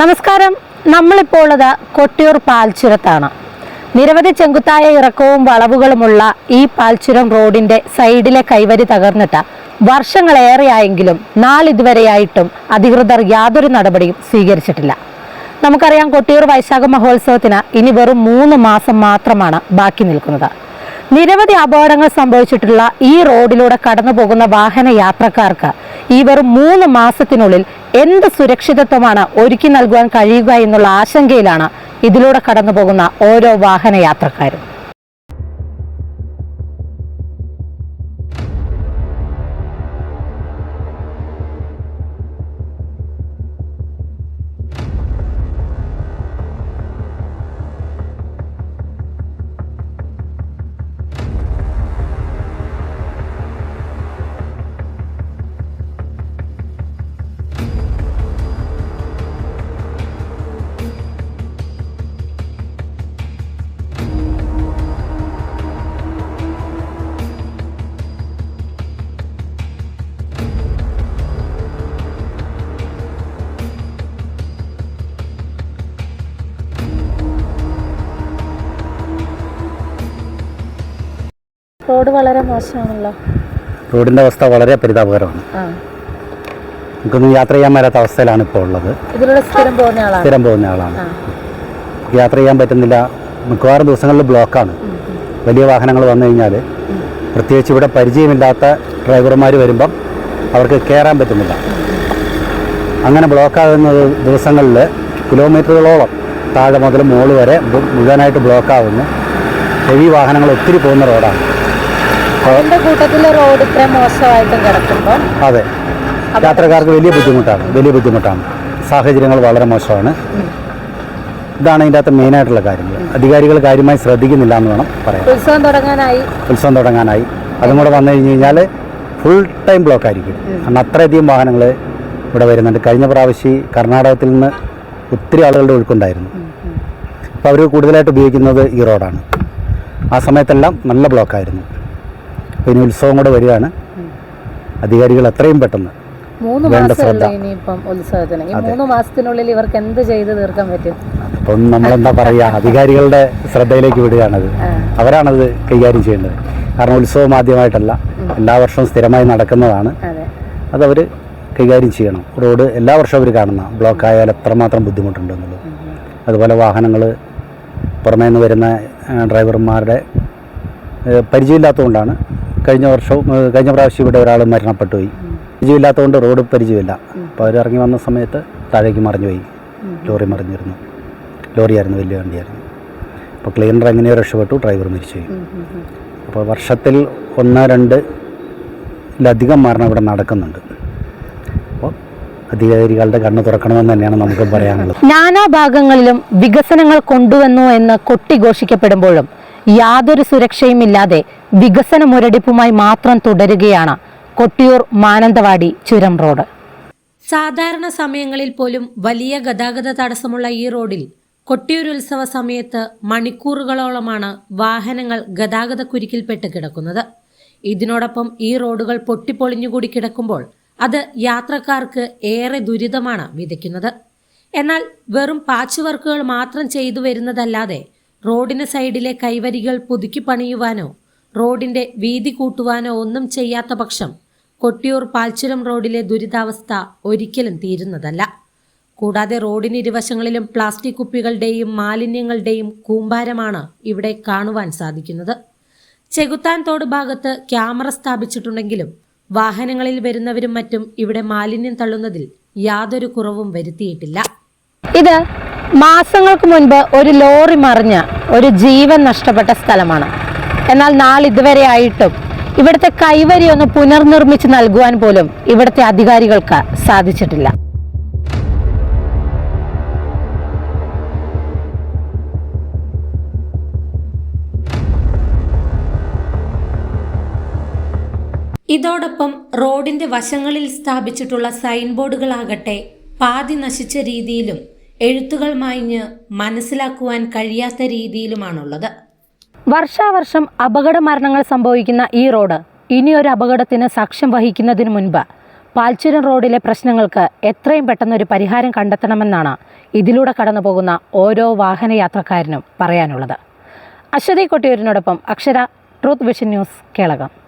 നമസ്കാരം. നമ്മളിപ്പോൾ ഉള്ളത് കൊട്ടിയൂർ പാൽച്ചുരത്താണ്. നിരവധി ചെങ്കുത്തായ ഇറക്കവും വളവുകളുമുള്ള ഈ പാൽച്ചുരം റോഡിന്റെ സൈഡിലെ കൈവരി തകർന്നിട്ട് വർഷങ്ങളേറെയായെങ്കിലും നാളിതുവരെയായിട്ടും അധികൃതർ യാതൊരു നടപടിയും സ്വീകരിച്ചിട്ടില്ല. നമുക്കറിയാം കൊട്ടിയൂർ വൈശാഖ മഹോത്സവത്തിന് ഇനി വെറും മൂന്ന് മാസം മാത്രമാണ് ബാക്കി നിൽക്കുന്നത്. നിരവധി അപകടങ്ങൾ സംഭവിച്ചിട്ടുള്ള ഈ റോഡിലൂടെ കടന്നു പോകുന്ന വാഹന യാത്രക്കാർക്ക് വെറും മൂന്ന് മാസത്തിനുള്ളിൽ എന്ത് സുരക്ഷിതത്വമാണ് ഒരുക്കി നൽകുവാൻ കഴിയുക എന്നുള്ള ആശങ്കയിലാണ് ഇതിലൂടെ കടന്നു പോകുന്ന ഓരോ വാഹന യാത്രക്കാരും റോഡ് വളരെ മോശമാണല്ലോ. റോഡിന്റെ അവസ്ഥ വളരെ പരിതാപകരമാണ്. നമുക്കൊന്നും യാത്ര ചെയ്യാൻ മേലാത്ത അവസ്ഥയിലാണ് ഇപ്പോൾ ഉള്ളത്. സ്ഥിരം പോകുന്ന ആളാണ്. യാത്ര ചെയ്യാൻ പറ്റുന്നില്ല. മിക്കവാറും ദിവസങ്ങളിൽ ബ്ലോക്കാണ്. വലിയ വാഹനങ്ങൾ വന്നു കഴിഞ്ഞാൽ പ്രത്യേകിച്ച് ഇവിടെ പരിചയമില്ലാത്ത ഡ്രൈവർമാർ വരുമ്പം അവർക്ക് കയറാൻ പറ്റുന്നില്ല. അങ്ങനെ ബ്ലോക്കാകുന്ന ദിവസങ്ങളിൽ കിലോമീറ്ററുകളോളം താഴെ മുതൽ മുകൾ വരെ മുഴുവനായിട്ട് ബ്ലോക്കാകുന്നു ഹെവി വാഹനങ്ങൾ ഒത്തിരി പോകുന്ന റോഡാണ്. അതിന്റെ കൂട്ടത്തിൽ റോഡ് ഇത്ര മോശമായിട്ടും കിടക്കുമ്പോൾ അതെ. യാത്രക്കാർക്ക് വലിയ ബുദ്ധിമുട്ടാണ്. വലിയ ബുദ്ധിമുട്ടാണ്. സാഹചര്യങ്ങൾ വളരെ മോശമാണ്. ഇതാണ് അതിന്റെ അകത്ത് മെയിനായിട്ടുള്ള കാര്യങ്ങൾ അധികാരികൾ കാര്യമായി ശ്രദ്ധിക്കുന്നില്ല എന്ന് വേണം പറയാം ഉത്സവം തുടങ്ങാനായി. ഉത്സവം തുടങ്ങാനായി. അതും കൂടെ വന്നു കഴിഞ്ഞ് കഴിഞ്ഞാൽ ഫുൾ ടൈം ബ്ലോക്ക് ആയിരിക്കും. കാരണം അത്രയധികം വാഹനങ്ങൾ ഇവിടെ വരുന്നുണ്ട്. കഴിഞ്ഞ പ്രാവശ്യം കർണാടകത്തിൽ നിന്ന് ഒത്തിരി ആളുകളുടെ ഒഴുക്കുണ്ടായിരുന്നു. അപ്പോൾ അവർ കൂടുതലായിട്ട് ഉപയോഗിക്കുന്നത് ഈ റോഡാണ് ആ സമയത്തെല്ലാം നല്ല ബ്ലോക്കായിരുന്നു ഇനി ഉത്സവം കൂടെ വരികയാണ്. അധികാരികൾ അത്രയും പെട്ടെന്ന് മൂന്ന് വേണ്ട മാസമേ ശ്രദ്ധ. ഉള്ളൂ ഇനിയിപ്പം ഉത്സവത്തിന്. ഈ മൂന്ന് മാസത്തിനുള്ളിൽ ഇവർക്ക് എന്ത് ചെയ്ത് തീർക്കാൻ പറ്റും? അപ്പം നമ്മളെന്താ പറയുക അധികാരികളുടെ ശ്രദ്ധയിലേക്ക് വിടുകയാണത്. അവരാണത് കൈകാര്യം ചെയ്യേണ്ടത്. കാരണം ഉത്സവം ആദ്യമായിട്ടല്ല എല്ലാ വർഷവും സ്ഥിരമായി നടക്കുന്നതാണ്. അതെ. അതവർ കൈകാര്യം ചെയ്യണം. റോഡ് എല്ലാ വർഷവും അവർ കാണുന്ന ബ്ലോക്ക് ആയാൽ എത്രമാത്രം ബുദ്ധിമുട്ടുണ്ട് എന്നുള്ളത്. അതുപോലെ വാഹനങ്ങൾ പുറമേ നിന്ന് വരുന്ന ആ, ഡ്രൈവർമാരുടെ പരിചയമില്ലാത്തതുകൊണ്ടാണ് കഴിഞ്ഞ വർഷവും കഴിഞ്ഞ പ്രാവശ്യം ഇവിടെ ഒരാൾ മരണപ്പെട്ടു പോയി പരിചയമില്ലാത്തതുകൊണ്ട് റോഡ് പരിചയമില്ല. അപ്പോൾ അവർ ഇറങ്ങി വന്ന സമയത്ത് താഴേക്ക് മറിഞ്ഞു പോയി ലോറി മറിഞ്ഞിരുന്നു. ലോറിയായിരുന്നു വലിയ വണ്ടിയായിരുന്നു. അപ്പോൾ ക്ലീനർ എങ്ങനെയോ രക്ഷപ്പെട്ടു ഡ്രൈവർ മരിച്ചുപോയി. അപ്പോൾ വർഷത്തിൽ ഒന്ന് രണ്ട് ലധികം മരണം ഇവിടെ നടക്കുന്നുണ്ട്. അപ്പോൾ അധികാരികളുടെ കണ്ണ് തുറക്കണമെന്ന് തന്നെയാണ് നമുക്ക് പറയാനുള്ളത്. നാനാഭാഗങ്ങളിലും വികസനങ്ങൾ കൊണ്ടുവന്നു എന്ന് കൊട്ടിഘോഷിക്കപ്പെടുമ്പോഴും യാതൊരു സുരക്ഷയുമില്ലാതെ വികസന മുരടിപ്പുമായി മാത്രം തുടരുകയാണ് കൊട്ടിയൂർ മാനന്തവാടി ചുരം റോഡ്. സാധാരണ സമയങ്ങളിൽ പോലും വലിയ ഗതാഗത തടസ്സമുള്ള ഈ റോഡിൽ കൊട്ടിയൂർ ഉത്സവ സമയത്ത് മണിക്കൂറുകളോളമാണ് വാഹനങ്ങൾ ഗതാഗത കുരുക്കിൽപ്പെട്ട് കിടക്കുന്നത്. ഇതിനോടൊപ്പം ഈ റോഡുകൾ പൊട്ടിപ്പൊളിഞ്ഞുകൂടി കിടക്കുമ്പോൾ അത് യാത്രക്കാർക്ക് ഏറെ ദുരിതമാണ് വിതയ്ക്കുന്നത്. എന്നാൽ വെറും പാച്ച് വർക്കുകൾ മാത്രം ചെയ്തു വരുന്നതല്ലാതെ റോഡിന് സൈഡിലെ കൈവരികൾ പുതുക്കി പണിയുവാനോ റോഡിന്റെ വീതി കൂട്ടുവാനോ ഒന്നും ചെയ്യാത്ത പക്ഷം കൊട്ടിയൂർ പാൽച്ചുരം റോഡിലെ ദുരിതാവസ്ഥ ഒരിക്കലും തീരുന്നതല്ല. കൂടാതെ റോഡിന് ഇരുവശങ്ങളിലും പ്ലാസ്റ്റിക് കുപ്പികളുടെയും മാലിന്യങ്ങളുടെയും കൂമ്പാരമാണ് ഇവിടെ കാണുവാൻ സാധിക്കുന്നത്. ചെകുത്താൻ തോട് ഭാഗത്ത് ക്യാമറ സ്ഥാപിച്ചിട്ടുണ്ടെങ്കിലും വാഹനങ്ങളിൽ വരുന്നവരും മറ്റും ഇവിടെ മാലിന്യം തള്ളുന്നതിൽ യാതൊരു കുറവും വരുത്തിയിട്ടില്ല. ഇത് മാസങ്ങൾക്ക് മുൻപ് ഒരു ലോറി മറിഞ്ഞ ഒരു ജീവൻ നഷ്ടപ്പെട്ട സ്ഥലമാണ്. എന്നാൽ നാളിതുവരെ ആയിട്ടും ഇവിടുത്തെ കൈവരി ഒന്ന് പുനർനിർമ്മിച്ച് നൽകുവാൻ പോലും ഇവിടുത്തെ അധികാരികൾക്ക് സാധിച്ചിട്ടില്ല. ഇതോടൊപ്പം റോഡിന്റെ വശങ്ങളിൽ സ്ഥാപിച്ചിട്ടുള്ള സൈൻ ബോർഡുകളാകട്ടെ പാതി നശിച്ച രീതിയിലും എഴുത്തുകൾ മായ്ഞ്ഞ് മനസ്സിലാക്കുവാൻ കഴിയാത്ത രീതിയിലുമാണുള്ളത്. വർഷാവർഷം അപകട മരണങ്ങൾ സംഭവിക്കുന്ന ഈ റോഡ് ഇനിയൊരു അപകടത്തിന് സാക്ഷ്യം വഹിക്കുന്നതിന് മുൻപ് പാൽച്ചുരം റോഡിലെ പ്രശ്നങ്ങൾക്ക് എത്രയും പെട്ടെന്നൊരു പരിഹാരം കണ്ടെത്തണമെന്നാണ് ഇതിലൂടെ കടന്നു പോകുന്ന ഓരോ വാഹനയാത്രക്കാരനും പറയാനുള്ളത്. അശ്വതി കൊട്ടിയൂരിനോടൊപ്പം അക്ഷര ട്രൂത്ത് വിഷൻ ന്യൂസ് കേളകം.